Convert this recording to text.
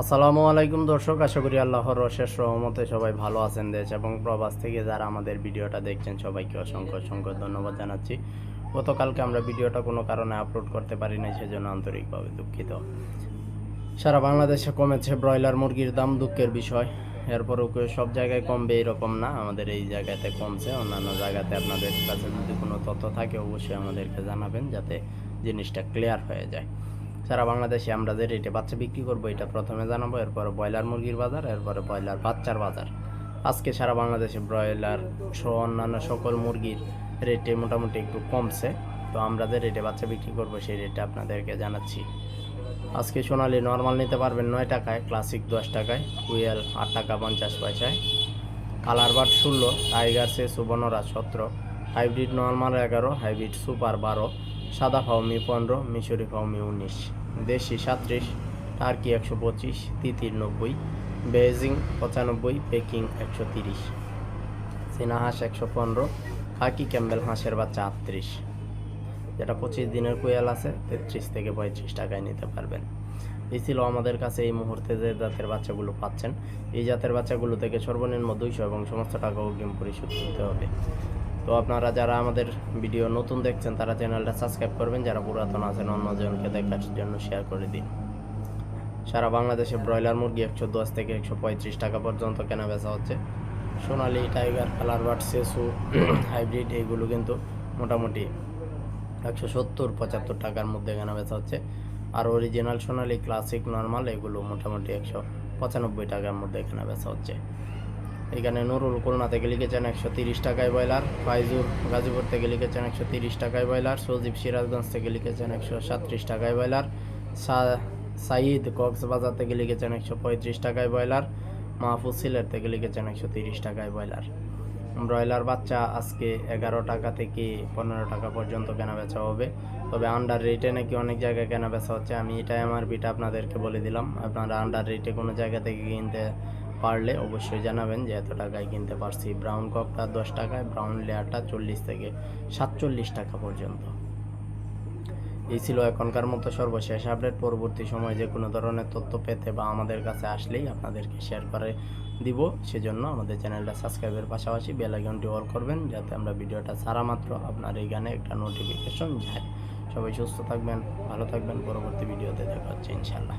আসসালামু আলাইকুম দর্শক, আশা করি আল্লাহর অশেষ রহমতে সবাই ভালো আছেন দেশ এবং প্রবাস থেকে যারা আমাদের ভিডিওটা দেখছেন সবাইকে অসংখ্য অসংখ্য ধন্যবাদ জানাচ্ছি। গতকালকে আমরা ভিডিওটা কোনো কারণে আপলোড করতে পারি নাই, সেজন্য আন্তরিকভাবে দুঃখিত। সারা বাংলাদেশে কমেছে ব্রয়লার মুরগির দাম, দুঃখের বিষয়। এরপরেও কেউ সব জায়গায় কমবে এরকম না, আমাদের এই জায়গাতে কমছে, অন্যান্য জায়গাতে আপনাদের কাছে যদি কোনো তথ্য থাকে অবশ্যই আমাদেরকে জানাবেন, যাতে জিনিসটা ক্লিয়ার হয়ে যায়। সারা বাংলাদেশে আমরা যে রেটে বাচ্চা বিক্রি করব, এটা প্রথমে জানাব, এরপরে ব্রয়লার মুরগির বাজার, এরপরে ব্রয়লার বাচ্চার বাজার। আজকে সারা বাংলাদেশে ব্রয়লার সহ অন্যান্য সকল মুরগির রেটে মোটামুটি একটু কমছে। তো আমরা যে রেটে বাচ্চা বিক্রি করব, সেই রেটে আপনাদেরকে জানাচ্ছি। আজকে সোনালি নর্মাল নিতে পারবেন নয় টাকায় ক্লাসিক দশ টাকায় কুয়েল আট টাকা পঞ্চাশ পয়সায়। কালার বাট ষোলো, টাইগার সে সুবর্ণরা সতেরো, হাইব্রিড নর্মাল এগারো, হাইব্রিড সুপার বারো সাদা ফাউমি পনেরো, মিশরি ফাউমি উনিশ, দেশি সাঁত্রিশ টার্কি একশো পঁচিশ তিতির নব্বই বেজিং পঁচানব্বই, পেকিং একশো তিরিশ, চীনা হাঁস একশো পনেরো, খাকি ক্যাম্বেল হাঁসের বাচ্চা আটত্রিশ। যেটা পঁচিশ দিনের কোয়েল আছে, তেত্রিশ থেকে পঁয়ত্রিশ টাকায় নিতে পারবেন। এই ছিল আমাদের কাছে এই মুহূর্তে যে জাতের বাচ্চাগুলো পাচ্ছেন। এই জাতের বাচ্চাগুলো থেকে সর্বনিম্ন দুইশো এবং সমস্ত টাকা অগ্রিম পরিশোধ করতে হবে। তো আপনারা যারা আমাদের ভিডিও নতুন দেখছেন, তারা চ্যানেলটা সাবস্ক্রাইব করবেন। যারা পুরাতন আছেন অন্যজনকে দেখার জন্য শেয়ার করে দিন। সারা বাংলাদেশে ব্রয়লার মুরগি একশো দশ থেকে একশো পঁয়ত্রিশ টাকা পর্যন্ত কেনা বেচা হচ্ছে। সোনালি, টাইগার কালার বাট সেসু, হাইব্রিড এইগুলো কিন্তু মোটামুটি একশো সত্তর, পঁচাত্তর টাকার মধ্যে কেনা বেচা হচ্ছে। আর অরিজিনাল সোনালি ক্লাসিক নর্মাল এগুলো মোটামুটি একশো পঁচানব্বই টাকার মধ্যে কেনা বেচা হচ্ছে। এখানে নুরুল খুলনা থেকে লিখেছেন একশো তিরিশ টাকায় ব্রয়লার ফাইজুর গাজীপুর থেকে লিখেছেন একশো তিরিশ টাকায় ব্রয়লার, সজীব সিরাজগঞ্জ থেকে লিখেছেন একশো সাতত্রিশ টাকায় ব্রয়লার, সা- সাইদ কক্সবাজার থেকে লিখেছেন একশো পঁয়ত্রিশ টাকায় ব্রয়লার, মাহফুজ সিলেট থেকে লিখেছেন একশো তিরিশ টাকায় ব্রয়লার। ব্রয়লার বাচ্চা আজকে এগারো টাকা থেকে পনেরো টাকা পর্যন্ত কেনা বেচা হবে। তবে আন্ডার রেটে নাকি অনেক জায়গায় কেনা বেচা হচ্ছে। আমি এটাই আমার বিটা আপনাদেরকে বলে দিলাম। আপনারা আন্ডার রেটে কোনো জায়গা থেকে কিনতে পারলে অবশ্যই জানাবেন যে এত টাকায় কিনতে পারছি। ব্রাউন কপটা দশ টাকায়, ব্রাউন লেয়ারটা চল্লিশ থেকে সাতচল্লিশ টাকা পর্যন্ত। এই ছিল এখনকার মতো সর্বশেষ আপডেট। পরবর্তী সময় যে কোনো ধরনের তথ্য পেতে বা আমাদের কাছে আসলেই আপনাদেরকে শেয়ার করে দিব। সেজন্য আমাদের চ্যানেলটা সাবস্ক্রাইবের পাশাপাশি বেল অল করবেন, যাতে আমরা ভিডিওটা ছাড়া মাত্র আপনার এইখানে একটা নোটিফিকেশন যায়। সবাই সুস্থ থাকবেন, ভালো থাকবেন। পরবর্তী ভিডিওতে দেখা হচ্ছে ইনশাল্লাহ